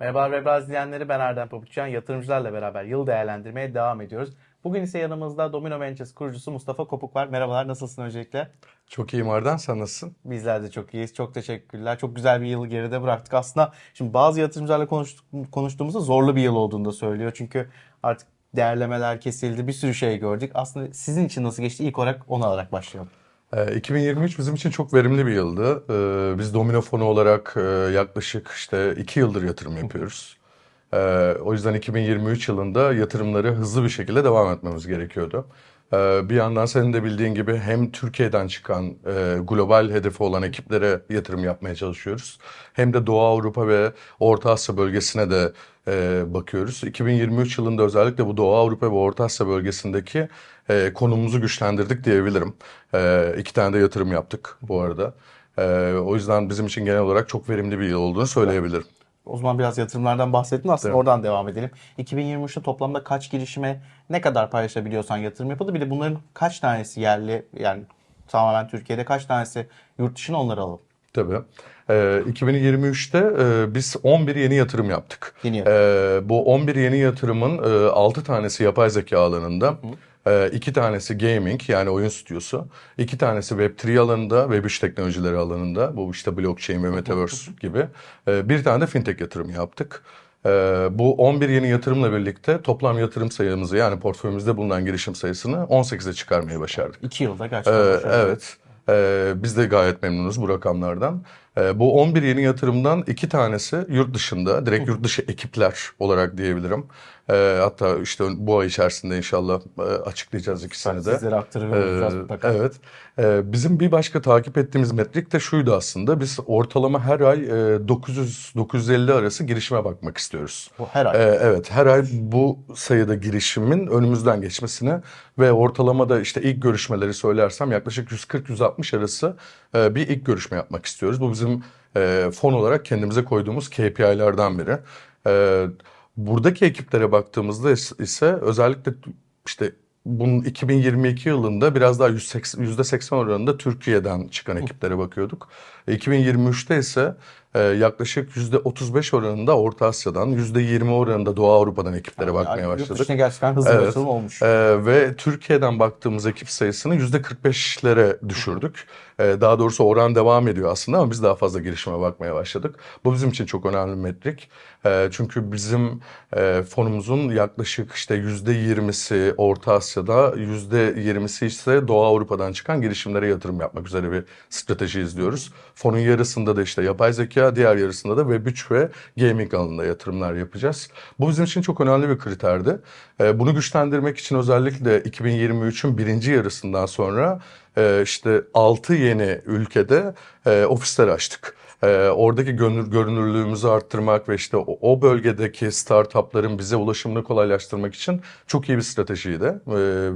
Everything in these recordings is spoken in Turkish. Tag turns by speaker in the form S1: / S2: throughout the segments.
S1: Merhaba Webraz izleyenleri ben Erdem Pabuçyan. Yatırımcılarla beraber yıl değerlendirmeye devam ediyoruz. Bugün ise yanımızda Domino Ventures kurucusu Mustafa Kopuk var. Merhabalar nasılsın öncelikle?
S2: Çok iyiyim Arden, sen nasılsın?
S1: Bizler de çok iyiyiz. Çok teşekkürler. Çok güzel bir yılı geride bıraktık. Aslında şimdi bazı yatırımcılarla konuştuk, konuştuğumuzda zorlu bir yıl olduğunu da söylüyor. Çünkü artık değerlemeler kesildi. Bir sürü şey gördük. Aslında sizin için nasıl geçti? İlk olarak onu alarak başlayalım.
S2: Ee, 2023 bizim için çok verimli bir yıldı. Ee, biz domino fonu olarak e, yaklaşık işte iki yıldır yatırım yapıyoruz. Ee, o yüzden 2023 yılında yatırımları hızlı bir şekilde devam etmemiz gerekiyordu. Ee, bir yandan senin de bildiğin gibi hem Türkiye'den çıkan e, global hedefi olan ekiplere yatırım yapmaya çalışıyoruz. Hem de Doğu Avrupa ve Orta Asya bölgesine de e, bakıyoruz. 2023 yılında özellikle bu Doğu Avrupa ve Orta Asya bölgesindeki e, konumumuzu güçlendirdik diyebilirim. E, iki tane de yatırım yaptık bu arada. E, o yüzden bizim için genel olarak çok verimli bir yıl olduğunu söyleyebilirim.
S1: O zaman biraz yatırımlardan bahsettin aslında
S2: Evet.
S1: oradan devam edelim. 2023'te toplamda kaç girişime ne kadar paylaşabiliyorsan yatırım yapıldı? Bir de bunların kaç tanesi yerli yani tamamen Türkiye'de kaç tanesi yurt dışına onları alalım.
S2: Tabii. Ee, 2023'te e, biz 11 yeni yatırım yaptık.
S1: Yeni yatırım.
S2: Ee, bu 11 yeni yatırımın e, 6 tanesi yapay zeka alanında. E, iki tanesi gaming yani oyun stüdyosu. iki tanesi Web3 alanında, Web3 teknolojileri alanında. Bu işte blockchain ve metaverse gibi. E, bir tane de fintech yatırım yaptık. E, bu 11 yeni yatırımla birlikte toplam yatırım sayımızı yani portföyümüzde bulunan girişim sayısını 18'e çıkarmayı başardık.
S1: 2 yılda gerçekten
S2: Ee, evet. Ee, biz de gayet memnunuz bu rakamlardan. Ee, bu 11 yeni yatırımdan iki tanesi yurt dışında, direkt yurt dışı ekipler olarak diyebilirim. Ee, hatta işte bu ay içerisinde inşallah e, açıklayacağız ikisini de.
S1: Sizlere aktarıyoruz
S2: Ee,
S1: mutlaka.
S2: evet. Ee, bizim bir başka takip ettiğimiz metrik de şuydu aslında. Biz ortalama her ay e, 900-950 arası girişime bakmak istiyoruz.
S1: Bu her ay.
S2: Ee, evet, her ay bu sayıda girişimin önümüzden geçmesini ve ortalamada işte ilk görüşmeleri söylersem yaklaşık 140-160 arası e, bir ilk görüşme yapmak istiyoruz. Bu bizim e, fon olarak kendimize koyduğumuz KPI'lerden biri. E, buradaki ekiplere baktığımızda is- ise özellikle işte bunun 2022 yılında biraz daha 180, %80 oranında Türkiye'den çıkan ekiplere bakıyorduk. 2023'te ise e, yaklaşık %35 oranında Orta Asya'dan, %20 oranında Doğu Avrupa'dan ekiplere bakmaya
S1: Yani Yurt
S2: başladık.
S1: dışına gerçekten hızlı bir
S2: Evet.
S1: açılım olmuş.
S2: Ee, ve Türkiye'den baktığımız ekip sayısını %45'lere düşürdük. Ee, daha doğrusu oran devam ediyor aslında ama biz daha fazla girişime bakmaya başladık. Bu bizim için çok önemli bir metrik. Ee, çünkü bizim e, fonumuzun yaklaşık işte %20'si Orta Asya'da, %20'si ise Doğu Avrupa'dan çıkan girişimlere yatırım yapmak üzere bir strateji izliyoruz. Fonun yarısında da işte yapay zeka, diğer yarısında da Web3 ve gaming alanında yatırımlar yapacağız. Bu bizim için çok önemli bir kriterdi. Ee, Bunu güçlendirmek için özellikle 2023'ün birinci yarısından sonra e, işte 6 yeni ülkede e, ofisler açtık. E, Oradaki görünür, görünürlüğümüzü arttırmak ve işte o, o bölgedeki startupların bize ulaşımını kolaylaştırmak için çok iyi bir stratejiydi. E,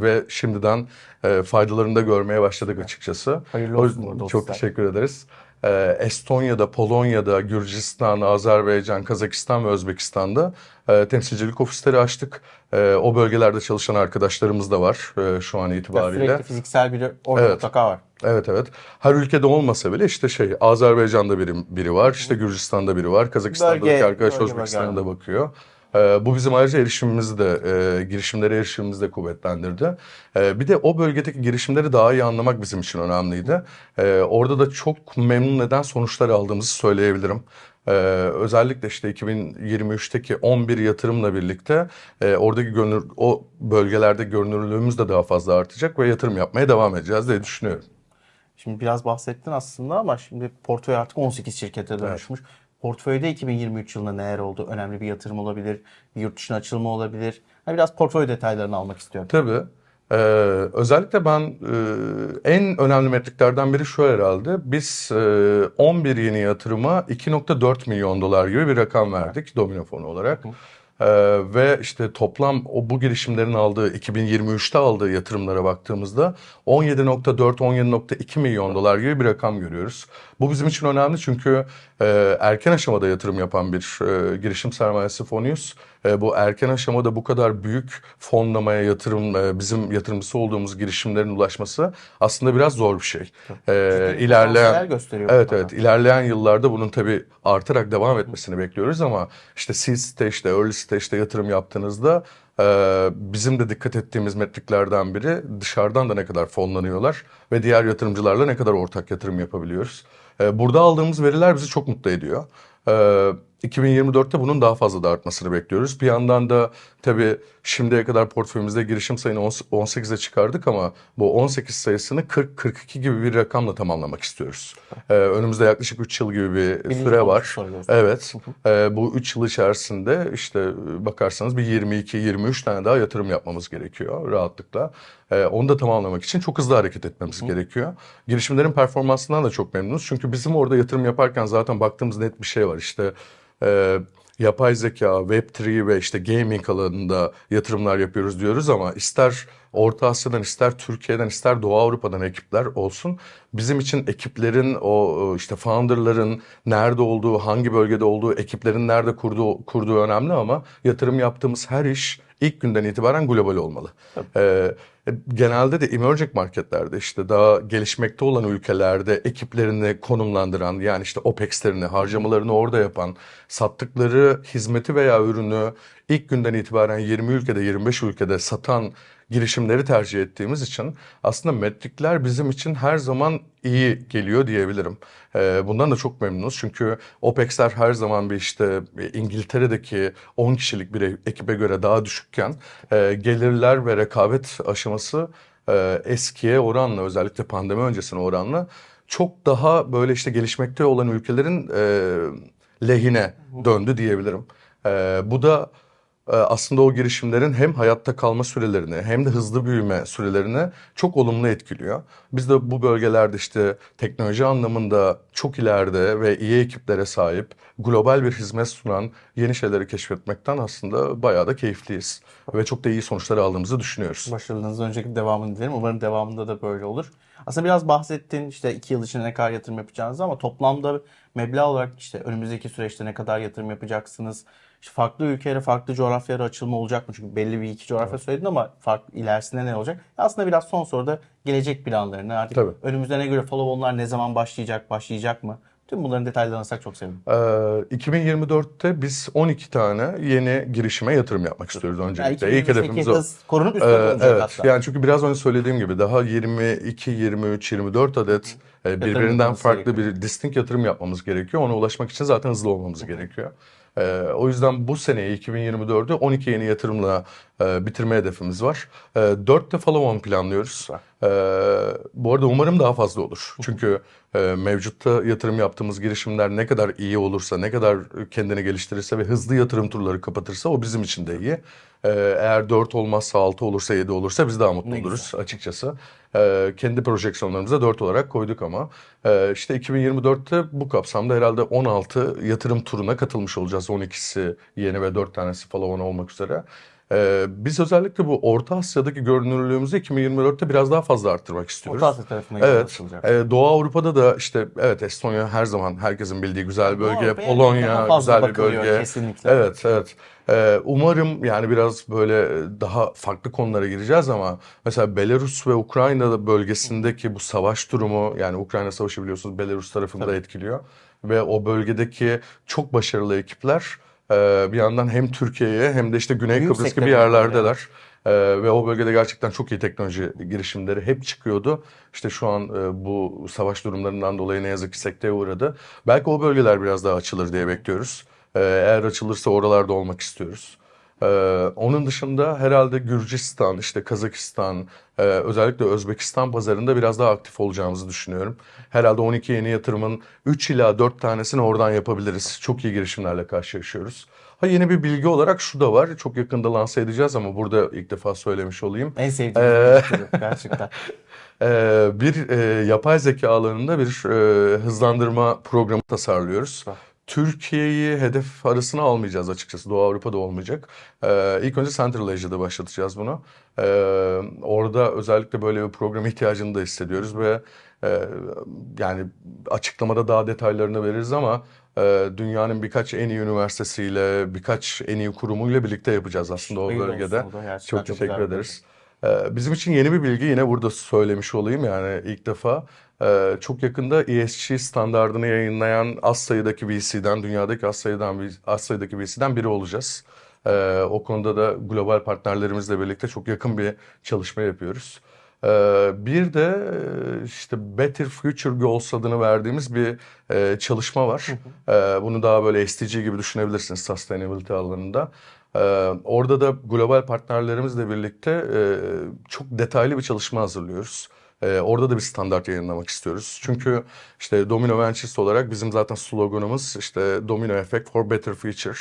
S2: Ve şimdiden e, faydalarını da görmeye başladık açıkçası.
S1: Hayırlı
S2: O
S1: olsun burada
S2: Çok
S1: ofisler.
S2: teşekkür ederiz. Ee, Estonya'da, Polonya'da, Gürcistan, Azerbaycan, Kazakistan ve Özbekistan'da e, temsilcilik ofisleri açtık. E, o bölgelerde çalışan arkadaşlarımız da var e, şu an itibariyle.
S1: Sürekli fiziksel biri orada
S2: Evet.
S1: mutlaka var.
S2: Evet evet. Her ülkede olmasa bile işte şey Azerbaycan'da biri, biri var, işte Gürcistan'da biri var, Kazakistan'daki
S1: Bölge-
S2: arkadaş
S1: bölge
S2: Özbekistan'a
S1: bölge.
S2: bakıyor. Ee, bu bizim ayrıca erişimimizi de, e, girişimlere erişimimizi de kuvvetlendirdi. Ee, bir de o bölgedeki girişimleri daha iyi anlamak bizim için önemliydi. Ee, orada da çok memnun eden sonuçlar aldığımızı söyleyebilirim. Ee, özellikle işte 2023'teki 11 yatırımla birlikte e, oradaki görünür, o bölgelerde görünürlüğümüz de daha fazla artacak ve yatırım yapmaya devam edeceğiz diye düşünüyorum.
S1: Şimdi biraz bahsettin aslında ama şimdi portföy artık 18 şirkete dönüşmüş. Portföyde 2023 yılında neler oldu? Önemli bir yatırım olabilir, bir yurt dışına açılma olabilir. Ha, biraz portföy detaylarını almak istiyorum.
S2: Tabii. Ee, özellikle ben e, en önemli metriklerden biri şu herhalde. Biz e, 11 yeni yatırıma 2.4 milyon dolar gibi bir rakam verdik domino fonu olarak. Ee, ve işte toplam o bu girişimlerin aldığı 2023'te aldığı yatırımlara baktığımızda 17.4-17.2 milyon dolar gibi bir rakam görüyoruz. Bu bizim için önemli çünkü e, erken aşamada yatırım yapan bir e, girişim sermayesi fonuyuz. E, bu erken aşamada bu kadar büyük fonlamaya yatırım, e, bizim yatırımcısı olduğumuz girişimlerin ulaşması aslında biraz zor bir şey. E, ilerleyen
S1: gösteriyor
S2: Evet evet ilerleyen yıllarda bunun tabii artarak devam etmesini bekliyoruz ama işte seed stage'de, early stage'de yatırım yaptığınızda e, bizim de dikkat ettiğimiz metriklerden biri dışarıdan da ne kadar fonlanıyorlar ve diğer yatırımcılarla ne kadar ortak yatırım yapabiliyoruz. E, burada aldığımız veriler bizi çok mutlu ediyor. E, 2024'te bunun daha fazla da artmasını bekliyoruz. Bir yandan da tabii şimdiye kadar portföyümüzde girişim sayını 18'e çıkardık ama bu 18 sayısını 40-42 gibi bir rakamla tamamlamak istiyoruz. Ee, önümüzde yaklaşık 3 yıl gibi bir
S1: Birinci
S2: süre var. Evet. Ee, bu 3 yıl içerisinde işte bakarsanız bir 22-23 tane daha yatırım yapmamız gerekiyor rahatlıkla. Ee, onu da tamamlamak için çok hızlı hareket etmemiz gerekiyor. Girişimlerin performansından da çok memnunuz. Çünkü bizim orada yatırım yaparken zaten baktığımız net bir şey var. İşte e, yapay zeka, Web3 ve işte gaming alanında yatırımlar yapıyoruz diyoruz ama ister Orta Asya'dan, ister Türkiye'den, ister Doğu Avrupa'dan ekipler olsun. Bizim için ekiplerin, o işte founderların nerede olduğu, hangi bölgede olduğu, ekiplerin nerede kurduğu, kurduğu önemli ama yatırım yaptığımız her iş ilk günden itibaren global olmalı. Ee, genelde de emerging marketlerde işte daha gelişmekte olan ülkelerde ekiplerini konumlandıran yani işte OPEX'lerini, harcamalarını orada yapan, sattıkları hizmeti veya ürünü ilk günden itibaren 20 ülkede, 25 ülkede satan girişimleri tercih ettiğimiz için aslında metrikler bizim için her zaman iyi geliyor diyebilirim. Ee, bundan da çok memnunuz çünkü OPEX'ler her zaman bir işte İngiltere'deki 10 kişilik bir ekibe göre daha düşükken e, gelirler ve rekabet aşaması e, eskiye oranla özellikle pandemi öncesine oranla çok daha böyle işte gelişmekte olan ülkelerin e, lehine döndü diyebilirim. Bu da aslında o girişimlerin hem hayatta kalma sürelerini hem de hızlı büyüme sürelerini çok olumlu etkiliyor. Biz de bu bölgelerde işte teknoloji anlamında çok ileride ve iyi ekiplere sahip global bir hizmet sunan yeni şeyleri keşfetmekten aslında bayağı da keyifliyiz. Ve çok da iyi sonuçlar aldığımızı düşünüyoruz.
S1: Başarılarınızın önceki devamını dilerim. Umarım devamında da böyle olur. Aslında biraz bahsettin işte iki yıl içinde ne kadar yatırım yapacağınızı ama toplamda meblağ olarak işte önümüzdeki süreçte ne kadar yatırım yapacaksınız? İşte farklı ülkelere, farklı coğrafyalara açılma olacak mı? Çünkü belli bir iki coğrafya söyledin ama farklı ilerisinde ne olacak? Aslında biraz son soruda gelecek planlarını artık
S2: Tabii.
S1: önümüzde ne göre follow-on'lar ne zaman başlayacak, başlayacak mı? Tüm bunların detaylarını alırsak çok sevinirim.
S2: Ee, 2024'te biz 12 tane yeni girişime yatırım yapmak istiyoruz
S1: Yani
S2: öncelikle. İlk
S1: 2028
S2: hedefimiz o.
S1: korunup üstüne
S2: Ee, evet.
S1: hatta.
S2: Yani çünkü biraz önce söylediğim gibi daha 22, 23, 24 adet e, birbirinden
S1: yapmamız
S2: farklı bir distinct yatırım yapmamız gerekiyor. Ona ulaşmak için zaten hızlı olmamız gerekiyor. Ee, o yüzden bu seneyi 2024'ü 12 yeni yatırımla e, bitirme hedefimiz var. E, 4 de follow-on planlıyoruz. E, bu arada umarım daha fazla olur. Çünkü e, mevcutta yatırım yaptığımız girişimler ne kadar iyi olursa, ne kadar kendini geliştirirse ve hızlı yatırım turları kapatırsa o bizim için de iyi. E, eğer 4 olmazsa 6 olursa 7 olursa biz daha mutlu
S1: Ne
S2: oluruz açıkçası. E, kendi projeksiyonlarımıza 4 olarak koyduk ama e, işte 2024'te bu kapsamda herhalde 16 yatırım turuna katılmış olacağız. 12'si yeni ve 4 tanesi follow-on olmak üzere. Ee, biz özellikle bu Orta Asya'daki görünürlüğümüzü 2024'te biraz daha fazla arttırmak istiyoruz.
S1: Orta Asya tarafına
S2: Evet. Ee, Doğu Avrupa'da da işte evet Estonya her zaman herkesin bildiği güzel bir bölge.
S1: Avrupa'ya
S2: Polonya güzel bir bölge.
S1: kesinlikle.
S2: Evet, evet. Ee, umarım yani biraz böyle daha farklı konulara gireceğiz ama mesela Belarus ve Ukrayna bölgesindeki bu savaş durumu yani Ukrayna savaşı biliyorsunuz Belarus tarafını da etkiliyor ve o bölgedeki çok başarılı ekipler e, bir yandan hem Türkiye'ye hem de işte Güney
S1: Büyük
S2: Kıbrıs gibi yerlerdeler. Ee, ve o bölgede gerçekten çok iyi teknoloji girişimleri hep çıkıyordu. İşte şu an e, bu savaş durumlarından dolayı ne yazık ki sekteye uğradı. Belki o bölgeler biraz daha açılır diye bekliyoruz. Ee, eğer açılırsa oralarda olmak istiyoruz. Ee, onun dışında herhalde Gürcistan, işte Kazakistan, e, özellikle Özbekistan pazarında biraz daha aktif olacağımızı düşünüyorum. Herhalde 12 yeni yatırımın 3 ila 4 tanesini oradan yapabiliriz. Çok iyi girişimlerle karşılaşıyoruz. Ha yeni bir bilgi olarak şu da var. Çok yakında lanse edeceğiz ama burada ilk defa söylemiş olayım.
S1: En sevdiğim
S2: Ee,
S1: gerçekten.
S2: Ee, bir e, yapay zeka alanında bir e, hızlandırma programı tasarlıyoruz. Türkiye'yi hedef arasına almayacağız açıkçası. Doğu Avrupa'da olmayacak. Ee, ilk önce Central Asia'da başlatacağız bunu. Ee, orada özellikle böyle bir program ihtiyacını da hissediyoruz ve e, yani açıklamada daha detaylarını veririz ama e, dünyanın birkaç en iyi üniversitesiyle, birkaç en iyi kurumuyla birlikte yapacağız aslında o
S1: Hayırlı
S2: bölgede.
S1: olsun, o
S2: Çok
S1: çok
S2: teşekkür ederiz. Ee, Bizim için yeni bir bilgi yine burada söylemiş olayım yani ilk defa. Ee, Çok yakında ESG standardını yayınlayan az sayıdaki VC'den, dünyadaki az sayıdan, az sayıdaki VC'den biri olacağız. Ee, O konuda da global partnerlerimizle birlikte çok yakın bir çalışma yapıyoruz. Bir de e, işte Better Future Goals adını verdiğimiz bir e, çalışma var. Bunu daha böyle SDG gibi düşünebilirsiniz sustainability alanında. Ee, orada da global partnerlerimizle birlikte e, çok detaylı bir çalışma hazırlıyoruz. Ee, orada da bir standart yayınlamak istiyoruz. Çünkü işte Domino Ventures olarak bizim zaten sloganımız işte Domino Effect for Better Future.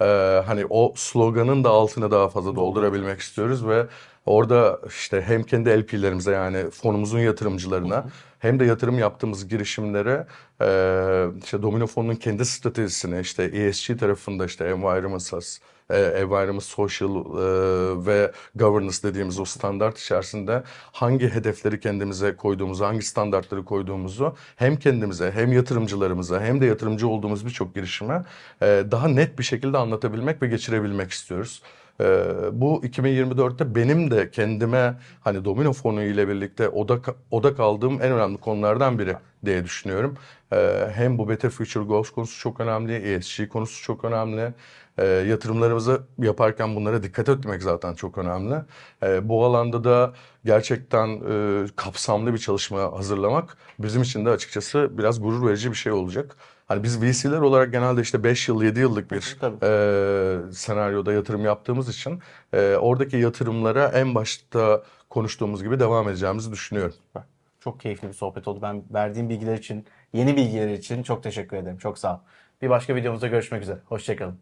S2: Ee, hani o sloganın da altını daha fazla doldurabilmek istiyoruz ve orada işte hem kendi LP'lerimize yani fonumuzun yatırımcılarına hem de yatırım yaptığımız girişimlere e, işte Domino Fon'un kendi stratejisini işte ESG tarafında işte environmental, e, environment, social e, ve governance dediğimiz o standart içerisinde hangi hedefleri kendimize koyduğumuzu, hangi standartları koyduğumuzu hem kendimize hem yatırımcılarımıza hem de yatırımcı olduğumuz birçok girişime e, daha net bir şekilde anlatabilmek ve geçirebilmek istiyoruz. Ee, bu 2024'te benim de kendime hani domino fonu ile birlikte odak odak aldığım en önemli konulardan biri diye düşünüyorum. Ee, hem bu Better Future Goals konusu çok önemli, ESG konusu çok önemli. Ee, yatırımlarımızı yaparken bunlara dikkat etmek zaten çok önemli. Ee, bu alanda da gerçekten e, kapsamlı bir çalışma hazırlamak bizim için de açıkçası biraz gurur verici bir şey olacak. Hani biz VC'ler olarak genelde işte 5 yıl, 7 yıllık bir
S1: Tabii.
S2: e, senaryoda yatırım yaptığımız için e, oradaki yatırımlara en başta konuştuğumuz gibi devam edeceğimizi düşünüyorum.
S1: Çok keyifli bir sohbet oldu. Ben verdiğim bilgiler için, yeni bilgiler için çok teşekkür ederim. Çok sağ ol. Bir başka videomuzda görüşmek üzere. Hoşçakalın.